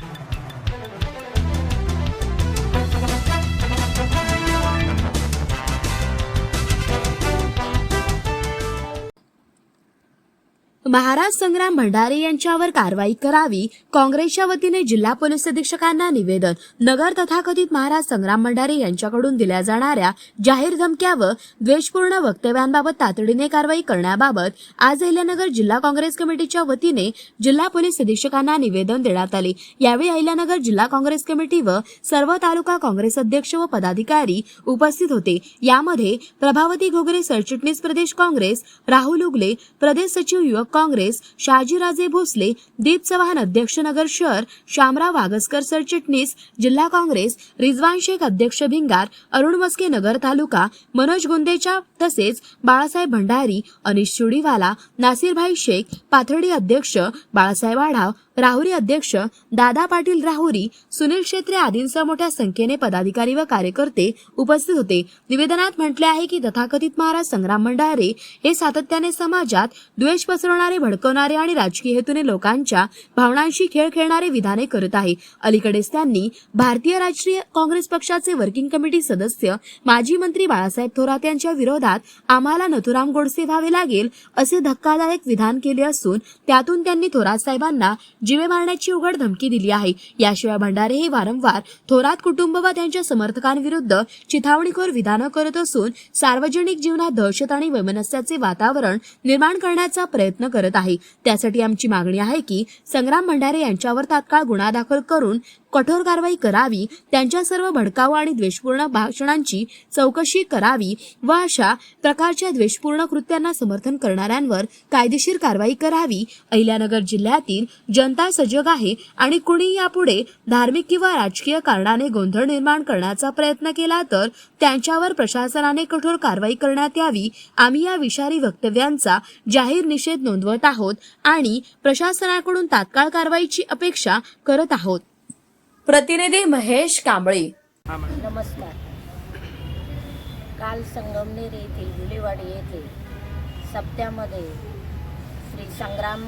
you. Maharaj संग्राम भंडारे यांच्यावर कारवाई करावी काँग्रेसच्या वतीने जिल्हा पोलीस अधीक्षकांना निवेदन. नगर तथाकथित महाराज संग्राम भंडारे यांच्याकडून दिल्या जाणाऱ्या जाहीर धमक्या व द्वेषपूर्ण वक्तव्यांबाबत तातडीने कारवाई करण्याबाबत आज अहिल्यानगर जिल्हा काँग्रेस कमिटीच्या वतीने जिल्हा पोलीस अधीक्षकांना निवेदन देण्यात आले. यावेळी अहिल्यानगर जिल्हा काँग्रेस कमिटी व सर्व तालुका काँग्रेस अध्यक्ष व पदाधिकारी उपस्थित होते. यामध्ये प्रभावती घोगरे सरचिटणीस प्रदेश काँग्रेस राहुल उगले प्रदेश सचिव युवक काँग्रेस शहाजीराजे भोसले दीप चव्हाण अध्यक्ष नगर शहर शामराव वागसकर सरचिटणीस जिल्हा काँग्रेस रिजवान शेख अध्यक्ष भिंगार अरुण मस्के नगर तालुका मनोज गुंदेच्या तसेच बाळासाहेब भंडारी अनिश चुडीवाला नासिरभाई शेख पाथर्डी अध्यक्ष बाळासाहेब आढाव राहुरी अध्यक्ष दादा पाटील राहुरी सुनील क्षेत्रे आदींसह मोठ्या संख्येने पदाधिकारी व कार्यकर्ते उपस्थित होते. निवेदनात म्हटले आहे की तथाकथित महाराज संग्राम भंडारे हे सातत्याने समाजात द्वेष पसरवणारे भडकवणारे आणि राजकीय हेतूने लोकांच्या भावनांशी खेळ खेळणारे विधाने करत आहे. अलीकडेच त्यांनी भारतीय राष्ट्रीय काँग्रेस पक्षाचे वर्किंग कमिटी सदस्य माजी मंत्री बाळासाहेब थोरात यांच्या विरोधात आम्हाला नथुराम गोडसे व्हावे लागेल असे धक्कादायक विधान केले असून त्यातून त्यांनी थोरात साहेबांना जीवे मारण्याची उघड धमकी दिली आहे. याशिवाय भंडारे हे वारंवार थोरात कुटुंब व त्यांच्या समर्थकांविरुद्ध चिथावणीखोर विधानं करत असून सार्वजनिक जीवनात दहशत आणि वैमनस्याचे वातावरण निर्माण करण्याचा प्रयत्न करत आहे. त्यासाठी आमची मागणी आहे की संग्राम भंडारे यांच्यावर तात्काळ गुन्हा दाखल करून कठोर कारवाई करावी. त्यांच्या सर्व भडकाऊ आणि द्वेषपूर्ण भाषणांची चौकशी करावी व अशा प्रकारच्या द्वेषपूर्ण कृत्यांना समर्थन करणाऱ्यांवर कायदेशीर कारवाई करावी. अहिल्यानगर जिल्ह्यातील जनता सजग आहे आणि कुणी यापुढे धार्मिक किंवा राजकीय कारणाने गोंधळ निर्माण करण्याचा प्रयत्न केला तर त्यांच्यावर प्रशासनाने कठोर कारवाई करण्यात यावी. आम्ही या विषारी वक्तव्यांचा जाहीर निषेध नोंदवत आहोत आणि प्रशासनाकडून तात्काळ कारवाईची अपेक्षा करत आहोत. प्रतिनिधी महेश कांबळे. नमस्कार. काल संगमनेर येथील गुलेवाडी येथे सप्त्यामध्ये श्री संग्राम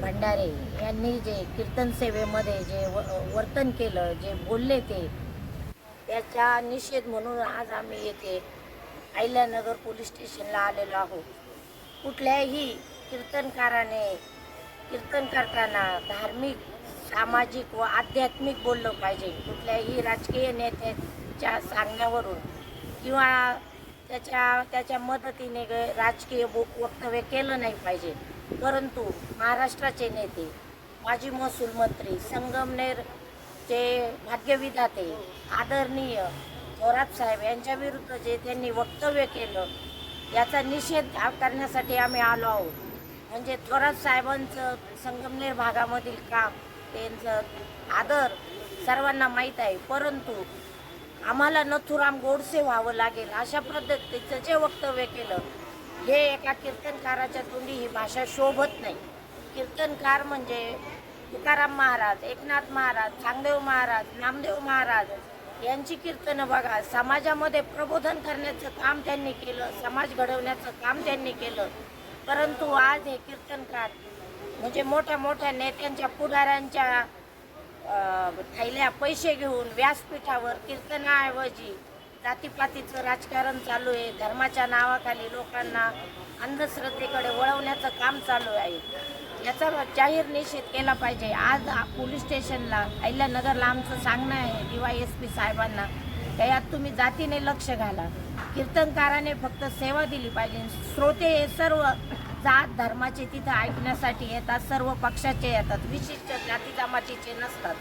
भंडारे यांनी जे कीर्तन सेवेमध्ये जे वर्तन केलं जे बोलले ते त्याचा निषेध म्हणून आज आम्ही येथे अहिल्यानगर पोलीस स्टेशनला आलेलो आहोत. कुठल्याही कीर्तनकाराने कीर्तन करताना धार्मिक सामाजिक व आध्यात्मिक बोललं पाहिजे. कुठल्याही राजकीय नेत्याच्या सांगण्यावरून किंवा त्याच्या त्याच्या मदतीने राजकीय वक्तव्य केलं नाही पाहिजे. परंतु महाराष्ट्राचे नेते माजी महसूल मंत्री संगमनेरचे भाग्यविधाते आदरणीय थोरात साहेब यांच्या विरुद्ध जे त्यांनी वक्तव्य केलं याचा निषेध करण्यासाठी आम्ही आलो आहोत. म्हणजे थोरात साहेबांचं संगमनेर भागामधील काम त्यांचं आदर सर्वांना माहीत आहे. परंतु आम्हाला नथुराम गोडसे व्हावं लागेल अशा पद्धतीचं जे वक्तव्य केलं हे एका कीर्तनकाराच्या तोंडी ही भाषा शोभत नाही. कीर्तनकार म्हणजे तुकाराम महाराज एकनाथ महाराज चांगदेव महाराज नामदेव महाराज यांची कीर्तनं बघा. समाजामध्ये प्रबोधन करण्याचं काम त्यांनी केलं समाज घडवण्याचं काम त्यांनी केलं. परंतु आज हे कीर्तनकार म्हणजे मोठ्या मोठ्या नेत्यांच्या पुढाऱ्यांच्या थैल्या पैसे घेऊन व्यासपीठावर कीर्तनाऐवजी जातीपातीचं राजकारण चालू आहे. धर्माच्या नावाखाली लोकांना अंधश्रद्धेकडे वळवण्याचं काम चालू आहे. याचा जाहीर निषेध केला पाहिजे. आज पोलीस स्टेशनला अहिल्यानगरला आमचं सांगणं आहे डी वाय एस पी साहेबांना. का यात तुम्ही जातीने लक्ष घाला. कीर्तनकाराने फक्त सेवा दिली पाहिजे. श्रोते हे सर्व जात धर्माचे तिथं ऐकण्यासाठी येतात सर्व पक्षाचे येतात. विशिष्ट जाती जमातीचे नसतात.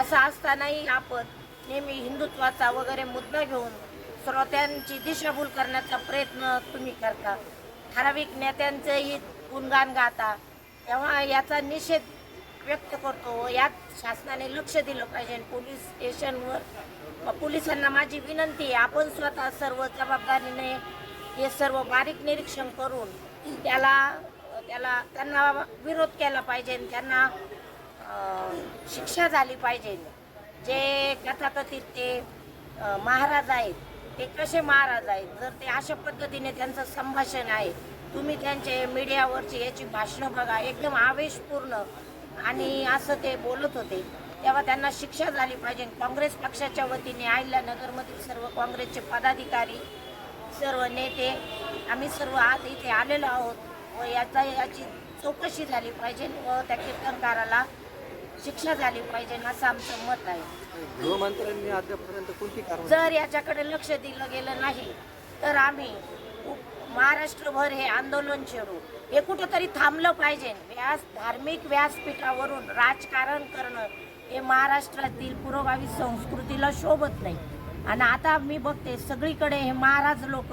असं असतानाही आपण नेहमी हिंदुत्वाचा वगैरे मुद्दा घेऊन श्रोत्यांची दिशाभूल करण्याचा प्रयत्न तुम्ही करता. ठराविक नेत्यांचंही गुणगान गाता. तेव्हा याचा निषेध व्यक्त करतो. यात शासनाने लक्ष दिलं पाहिजे. पोलीस स्टेशनवर पोलिसांना माझी विनंती आहे आपण स्वतः सर्व जबाबदारीने हे सर्व बारीक निरीक्षण करून त्याला त्याला त्यांना विरोध केला पाहिजे त्यांना शिक्षा झाली पाहिजे. जे कथाकथित ते महाराज आहेत ते कसे महाराज आहेत जर ते अशा पद्धतीने त्यांचं संभाषण आहे तुम्ही त्यांचे मीडियावरची याची भाषणं बघा एकदम आवेशपूर्ण आणि असं ते बोलत होते. तेव्हा त्यांना शिक्षा झाली पाहिजे. काँग्रेस पक्षाच्या वतीने अहिल्यानगरमधील सर्व काँग्रेसचे पदाधिकारी सर्व नेते आम्ही सर्व आज इथे आलेलो आहोत व याचा याची चौकशी झाली पाहिजे व त्या कीर्तनकाराला शिक्षा झाली पाहिजे असं आमचं मत आहे. गृहमंत्र्यांनी अद्यापर्यंत कोणती कारवाई जर याच्याकडे लक्ष दिलं गेलं नाही तर आम्ही महाराष्ट्रभर हे आंदोलन छेडू हे कुठंतरी थांबलं पाहिजे. व्यास धार्मिक व्यासपीठावरून राजकारण करणं हे महाराष्ट्रातील पुरोगामी संस्कृतीला शोभत नाही. आणि आता मी बघते सगळीकडे हे महाराज लोक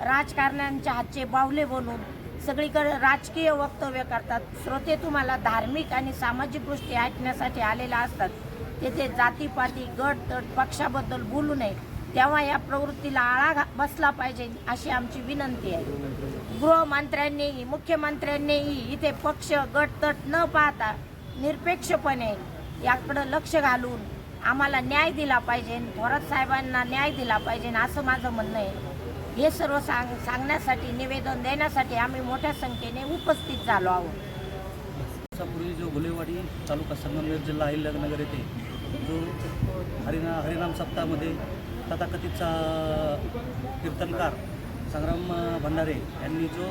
राजकारण्यांच्या हातचे बावले बनून सगळीकडे राजकीय वक्तव्य करतात. श्रोते तुम्हाला धार्मिक आणि सामाजिक गोष्टी ऐकण्यासाठी आलेल्या असतात. तेथे जातीपाती गट तट पक्षाबद्दल बोलू नये. तेव्हा या प्रवृत्तीला आळा घा- बसला पाहिजे अशी आमची विनंती आहे. गृहमंत्र्यांनीही मुख्यमंत्र्यांनीही इथे पक्ष गटतट न पाहता निरपेक्षपणे याकडं लक्ष घालून आम्हाला न्याय दिला पाहिजे थोरात साहेबांना न्याय दिला पाहिजे असं माझं म्हणणं आहे. हे सर्व सांग सांगण्यासाठी निवेदन देण्यासाठी आम्ही मोठ्या संख्येने उपस्थित झालो आहोत. दिवसापूर्वी जो गुलेवाडी तालुका संगमनेर जिल्हा अहिल्यानगर येथे जो हरिना हरिनाम सप्ताहामध्ये तथाकथितचा कीर्तनकार संग्राम भंडारे यांनी जो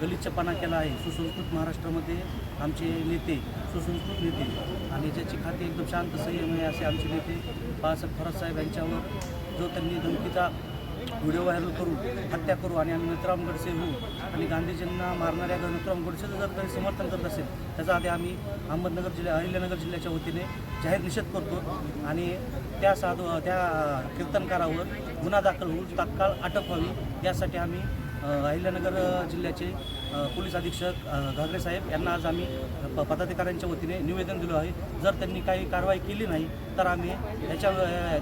गलिच्छपणा केला आहे सुसंस्कृत महाराष्ट्रामध्ये आमचे नेते सुसंस्कृत नेते आणि ज्याची खाती एकदम शांत संयम आहे असे आमचे नेते बाळासाहेब थोरात साहेब यांच्यावर जो त्यांनी धमकीचा व्हिडिओ व्हायरल करू हत्या करू आणि आम्ही नथुराम गडसे होऊ आणि गांधीजींना मारणाऱ्या नथुराम गडसेचं जर काही समर्थन करत असेल त्याचा आधी आम्ही अहमदनगर जिल्हा अहिल्यानगर जिल्ह्याच्या वतीने जाहीर निषेध करतो आणि त्या साधू त्या कीर्तनकारावर गुन्हा दाखल होऊन तात्काळ अटक व्हावी. यासाठी आम्ही अहिल्यानगर जिल्ह्याचे पोलीस अधीक्षक घागरे साहेब यांना आज आम्ही प- पदाधिकाऱ्यांच्या वतीने निवेदन दिलं आहे. जर त्यांनी काही कारवाई केली नाही तर आम्ही याच्या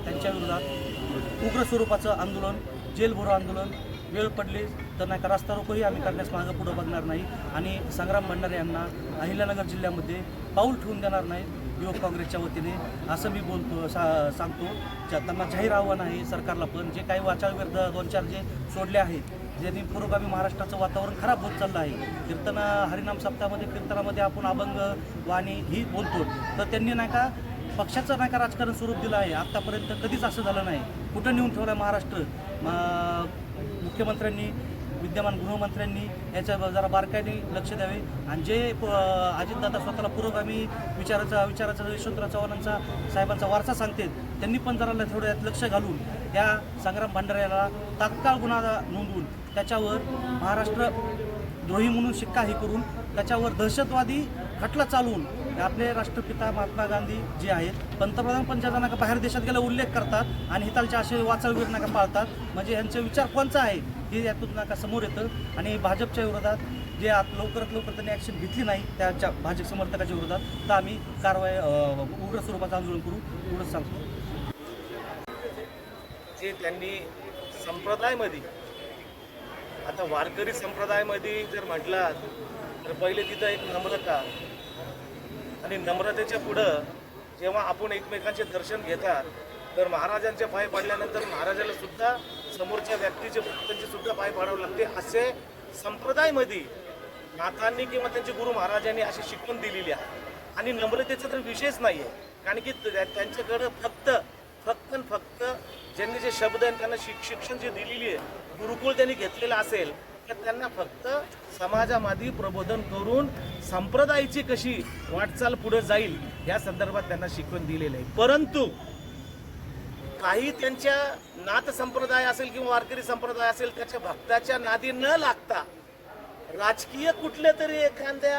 त्यांच्या विरोधात उग्र स्वरूपाचं आंदोलन जेलभरो आंदोलन वेळ पडली तर नाही का रास्ता रोकोही आम्ही करण्यास मागं पुढं बघणार नाही. आणि संग्राम भंडारे यांना अहिल्यानगर जिल्ह्यामध्ये पाऊल ठेवून देणार नाही. युवक काँग्रेसच्या वतीने असं मी बोलतो सा सांगतो. त्यांना जाहीर आव्हान आहे सरकारला पण जे काही वाचाविरुद्ध दोन चार जे सोडले आहेत ज्यांनी पुरोगामी महाराष्ट्राचं वातावरण खराब होत चाललं आहे कीर्तन हरिनाम सप्ताहामध्ये कीर्तनामध्ये आपण अभंग वाणी ही बोलतो. तर त्यांनी नाही का पक्षाचं नाही का राजकारण स्वरूप दिलं आहे. आत्तापर्यंत कधीच असं झालं नाही. कुठं नेऊन ठेवलं आहे महाराष्ट्र? म- मुख्यमंत्र्यांनी विद्यमान गृहमंत्र्यांनी याच्या जरा बारकाईने लक्ष द्यावे. आणि जे प- अजितदादा स्वतःला पुरोगामी विचाराचा विचाराचा यशवंतराव चव्हाणांचा साहेबांचा वारसा सांगतात त्यांनी पण जरा थोडं यात लक्ष घालून त्या संग्राम भंडाऱ्याला तात्काळ गुन्हा नोंदवून त्याच्यावर महाराष्ट्र द्रोही म्हणून शिक्का हे करून त्याच्यावर दहशतवादी खटला चालवून आपले राष्ट्रपिता महात्मा गांधी जे आहेत पंतप्रधान पण ज्या बाहेर देशात गेला उल्लेख करतात आणि हितालचे असे वाचाळवीर नका पाळतात. म्हणजे ह्यांचे विचार कोणचा आहे? हे यातून नाका समोर येतं. आणि भाजपच्या विरोधात जे आत लवकरात लवकर त्यांनी ॲक्शन घेतली नाही त्याच्या भाजप समर्थकाच्या विरोधात तर आम्ही कारवाई उग्र स्वरूपाचं आंदोलन करू. एवढंच सांगतो. जे त्यांनी संप्रदायमध्ये आता वारकरी संप्रदायामध्ये जर म्हटलात तर पहिले तिथं एक नम्रता आणि नम्रतेच्या पुढं जेव्हा आपण एकमेकांचे दर्शन घेतात तर महाराजांच्या पाय पडल्यानंतर महाराजाला सुद्धा समोरच्या व्यक्तीचे भक्तांचे सुद्धा पाय पाडावे लागते असे संप्रदायमध्ये नाथांनी किंवा त्यांचे गुरु महाराजांनी अशी शिकवण दिलेली आहे. आणि नम्रतेचा तर विषयच नाही आहे कारण की त्या- त्यांच्याकडं फक्त फक्त फक्त ज्यांनी जे शब्द आणि त्यांना शिक शिक्षण जे दिलेली आहे गुरुकुल त्यांनी घेतलेलं असेल तर त्यांना फक्त समाजामध्ये प्रबोधन करून संप्रदायाची कशी वाटचाल पुढे जाईल या संदर्भात त्यांना शिकवण दिलेलं आहे. परंतु काही त्यांच्या नाथ संप्रदाय असेल किंवा वारकरी संप्रदाय असेल त्याच्या भक्ताच्या नादी न लागता राजकीय कुठल्या तरी एखाद्या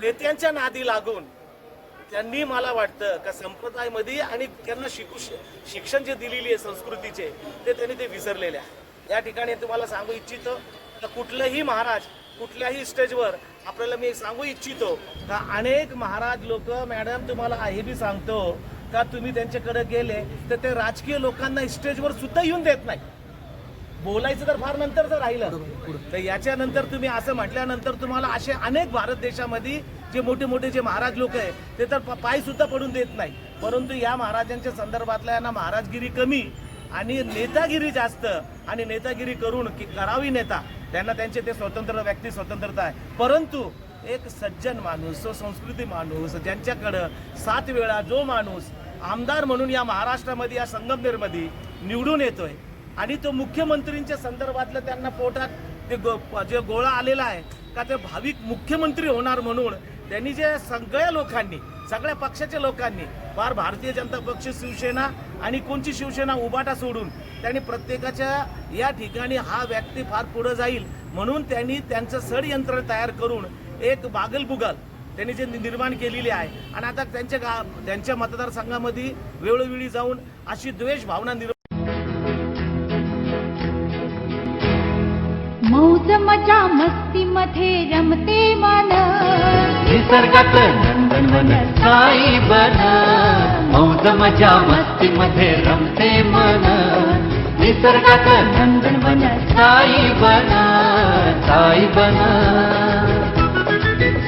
नेत्यांच्या नादी लागून त्यांनी मला वाटतं का संप्रदायामध्ये आणि त्यांना शिकू शिक्षण जे दिलेली आहे संस्कृतीचे ते त्यांनी ते विसरलेले आहे. या ठिकाणी तुम्हाला सांगू इच्छितो का कुठलंही महाराज कुठल्याही स्टेजवर आपल्याला मी सांगू इच्छितो का अनेक महाराज लोक मॅडम तुम्हाला हे बी सांगतो का तुम्ही त्यांच्याकडे गेले तर ते राजकीय लोकांना स्टेजवर सुद्धा येऊन देत नाही. बोलायचं तर फार नंतरचं राहिलं तर याच्यानंतर तुम्ही असं म्हटल्यानंतर तुम्हाला असे अनेक भारत देशामध्ये जे मोठे मोठे जे महाराज लोक आहे ते तर प- पाय सुद्धा पडून देत नाही. परंतु या महाराजांच्या संदर्भातल्या यांना महाराजगिरी कमी आणि नेतागिरी जास्त. आणि नेतागिरी करून की करावी नेता त्यांना त्यांचे ते स्वतंत्र व्यक्ती स्वतंत्रता आहे. परंतु एक सज्जन माणूस तो संस्कृती माणूस ज्यांच्याकडं सात वेळा जो माणूस आमदार म्हणून या महाराष्ट्रामध्ये या संगमनेरमध्ये निवडून येतोय. आणि तो मुख्यमंत्रींच्या संदर्भातलं त्यांना पोटात ते गो जे गोळा आलेला आहे का ते भाविक मुख्यमंत्री होणार म्हणून त्यांनी जे सगळ्या लोकांनी सगळ्या पक्षाच्या लोकांनी फार भारतीय जनता पक्ष शिवसेना आणि कोणची शिवसेना उबाटा सोडून त्यांनी प्रत्येकाच्या या ठिकाणी हा व्यक्ती फार पुढं जाईल म्हणून त्यांनी त्यांचं षडयंत्र तयार करून एक बागलबुगल त्यांनी जे निर्माण केलेली आहे. आणि आता त्यांच्या गा त्यांच्या मतदारसंघामध्ये वेळोवेळी जाऊन अशी द्वेष भावना निर्माण मौज मजा मस्ती मध्ये रमते मन. निसर्गात नंदनवन साई बन. मौज मजा मस्ती मध्ये रमते मन. निसर्गात नंदनवन साई बन साई बन.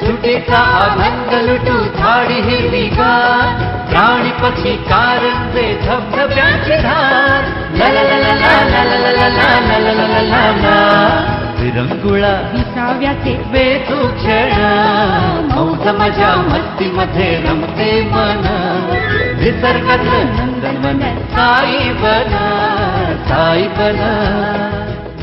सुटीचा आनंद लुटू झाडी हिरवीगार प्राणी पक्षी कारंजे धबधब्याची धार ला ला ला ला ला ला ला ला ला ला ला ला ला ला विरंगुळा विसाव्याचे बेतू क्षण मौज मजा मस्ती मध्ये रमते मन निसर्गात नंदनवन साई बन साई बन